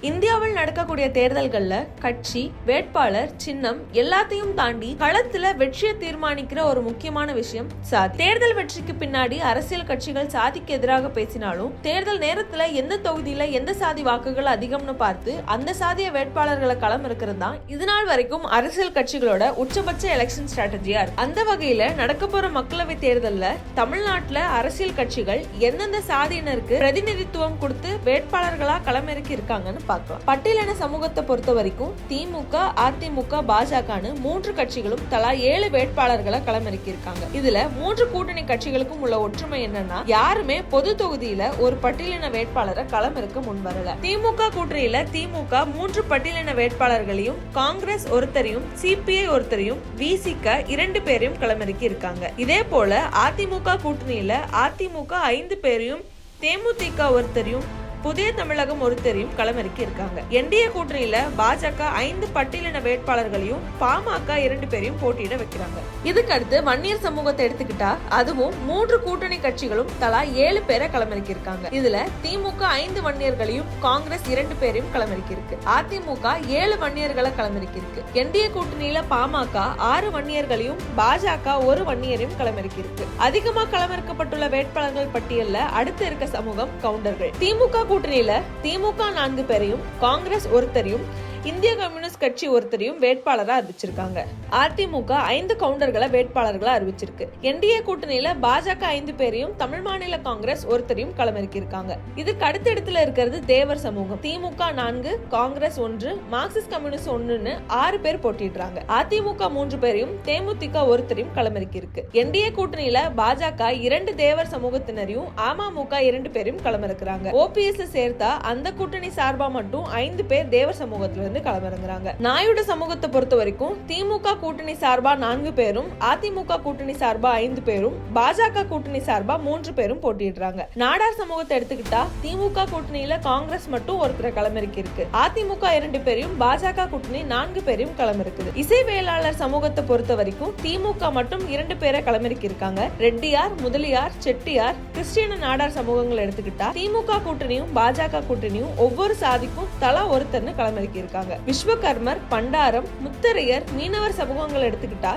இந்தியாவில் நடக்கக்கூடிய தேர்தல்கள்ல கட்சி வேட்பாளர் சின்னம் எல்லாத்தையும் தாண்டி களத்துல வெற்றியை தீர்மானிக்கிற ஒரு முக்கியமான விஷயம் சாதி. தேர்தல் வெற்றிக்கு பின்னாடி அரசியல் கட்சிகள் சாதிக்கு எதிராக பேசினாலும் தேர்தல் நேரத்துல எந்த தொகுதியில எந்த சாதி வாக்குகள் அதிகம்னு பார்த்து அந்த சாதிய வேட்பாளர்களை களம் இருக்கிறது தான் இது நாள் வரைக்கும் அரசியல் கட்சிகளோட உச்சபட்ச எலெக்ஷன் ஸ்ட்ராட்டஜியா இருக்கு. அந்த வகையில நடக்க போற மக்களவை தேர்தல்ல தமிழ்நாட்டுல அரசியல் கட்சிகள் எந்தெந்த சாதியினருக்கு பிரதிநிதித்துவம் கொடுத்து வேட்பாளர்களா களமிறக்கி இருக்காங்கன்னு பார்க்கலாம். பட்டியலின சமூகத்தை பொறுத்த வரைக்கும் திமுக அதிமுக பாஜகன்னு மூன்று கட்சிகளும் தலா ஏழு வேட்பாளர்களை களமிறக்கியிருக்காங்க. இதுல மூன்று கூட்டணி கட்சிகளுக்கும் உள்ள ஒற்றுமை என்னன்னா யாருமே பொது தொகுதியில ஒரு பட்டியலின வேட்பாளரை களமிறக்க முன் வரல திமுக கூட்டணியில திமுக மூன்று பட்டியலின வேட்பாளர்களையும் காங்கிரஸ் ஒருத்தரையும் சிபிஐ ஒருத்தரையும் விசிக இரண்டு பேரையும் களமிறக்கி இருக்காங்க இதே போல அதிமுக கூட்டணியில அதிமுக ஐந்து பேரையும் தேமுதிக ஒருத்தரையும் புதிய தமிழகம் ஒருத்தரையும் களமிறக்கி இருக்காங்க. என்டிஏ கூட்டணியில பாஜக ஐந்து பட்டியலின வேட்பாளர்களையும் பாமக இரண்டு பேரையும் போட்டியிட வைக்கிறாங்க. இதுக்கு அடுத்து வன்னியர் சமூகத்தை எடுத்துக்கிட்டா அதுவும் மூன்று கூட்டணி கட்சிகளும் தலா ஏழு பேரை களமிறக்கி இருக்காங்க. இதுல திமுக ஐந்து வன்னியர்களையும் காங்கிரஸ் இரண்டு பேரையும் களமிறக்கி இருக்கு. அதிமுக ஏழு வன்னியர்களை களமிறக்கி இருக்கு. என்டிஏ கூட்டணியில பாமக ஆறு வன்னியர்களையும் பாஜக ஒரு வன்னியரையும் களமிறக்கி இருக்கு. அதிகமா களமிறக்கப்பட்டுள்ள வேட்பாளர்கள் பட்டியல்ல அடுத்து இருக்க சமூகம் கவுண்டர்கள். திமுக கூட்டணியில திமுக நான்கு பேரையும் காங்கிரஸ் ஒருத்தரையும் இந்திய கம்யூனிஸ்ட் கட்சி ஒருத்தரையும் வேட்பாளராக அறிவிச்சிருக்காங்க. அதிமுக ஐந்து கவுண்டர்களை வேட்பாளர்களா அறிவிச்சிருக்கு. என்டிஏ கூட்டணியில பாஜக ஐந்து பேரையும் தமிழ் மாநில காங்கிரஸ் ஒருத்தரையும் களமிறக்கியிருக்காங்க. இதுக்கு அடுத்த இடத்துல இருக்கிறது தேவர் சமூகம். திமுக நான்கு காங்கிரஸ் ஒன்று மார்க்சிஸ்ட் கம்யூனிஸ்ட் ஒன்றுன்னு ஆறு பேர் போட்டிடுறாங்க அதிமுக மூன்று பேரையும் தேமுதிக ஒருத்தரையும் களமிறக்கியிருக்கு. என்டிஏ கூட்டணியில பாஜக இரண்டு தேவர் சமூகத்தினரையும் அமமுக இரண்டு பேரையும் களமிறக்குறாங்க. ஓபிஎஸ் சேர்த்தா அந்த கூட்டணி சார்பா மட்டும் ஐந்து பேர் தேவர் சமூகத்திலிருந்து இருந்து களமிறங்குறாங்க. நாயுடு சமூகத்தை பொறுத்த வரைக்கும் திமுக கூட்டணி சார்பா நான்கு பேரும் அதிமுக கூட்டணி சார்பா ஐந்து பேரும் பாஜக கூட்டணி சார்பா மூன்று பேரும் போட்டியிடுறாங்க. நாடார் சமூகத்தை எடுத்துக்கிட்டா திமுக கூட்டணியில காங்கிரஸ் மட்டும் ஒருத்தர் களமிறக்கி இருக்கு அதிமுக இரண்டு பேரையும் பாஜக கூட்டணி நான்கு பேரையும் களமிருக்குது இசைவேளாளர் சமூகத்தை பொறுத்த வரைக்கும் திமுக மட்டும் இரண்டு பேரை களமிறக்கி இருக்காங்க ரெட்டியார் முதலியார் செட்டியார் கிறிஸ்டியன நாடார் சமூகங்களை எடுத்துக்கிட்டா திமுக கூட்டணியும் பாஜக கூட்டணியும் ஒவ்வொரு சாதிக்கும் தலா ஒருத்தர்னு களமிறக்கி இருக்காங்க விஸ்வகர்மர் பண்டாரம் முத்தரையர் மீனவர் சமூகங்கள் எடுத்துக்கிட்டா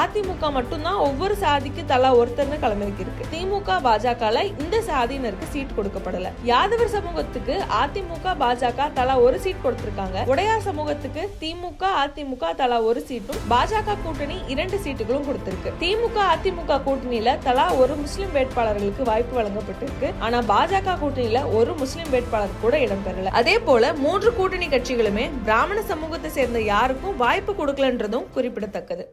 அதிமுக மட்டும்தான் ஒவ்வொரு சாதிக்கு தலா ஒருத்தர்னு கிளம்பிருக்கு இருக்கு திமுக பாஜகல இந்த சாதியினருக்கு சீட் கொடுக்கப்படல. யாதவர் சமூகத்துக்கு அதிமுக பாஜக தலா ஒரு சீட் கொடுத்திருக்காங்க. உடையார் சமூகத்துக்கு திமுக அதிமுக தலா ஒரு சீட்டும் பாஜக கூட்டணி இரண்டு சீட்டுகளும் கொடுத்திருக்கு. திமுக அதிமுக கூட்டணியில தலா ஒரு முஸ்லிம் வேட்பாளர்களுக்கு வாய்ப்பு வழங்கப்பட்டிருக்கு. ஆனா பாஜக கூட்டணியில ஒரு முஸ்லிம் வேட்பாளர் கூட இடம்பெறல அதே போல மூன்று கூட்டணி கட்சிகளுமே பிராமண சமூகத்தை சேர்ந்த யாருக்கும் வாய்ப்பு கொடுக்கலன்றதும் குறிப்பிடத்தக்கது.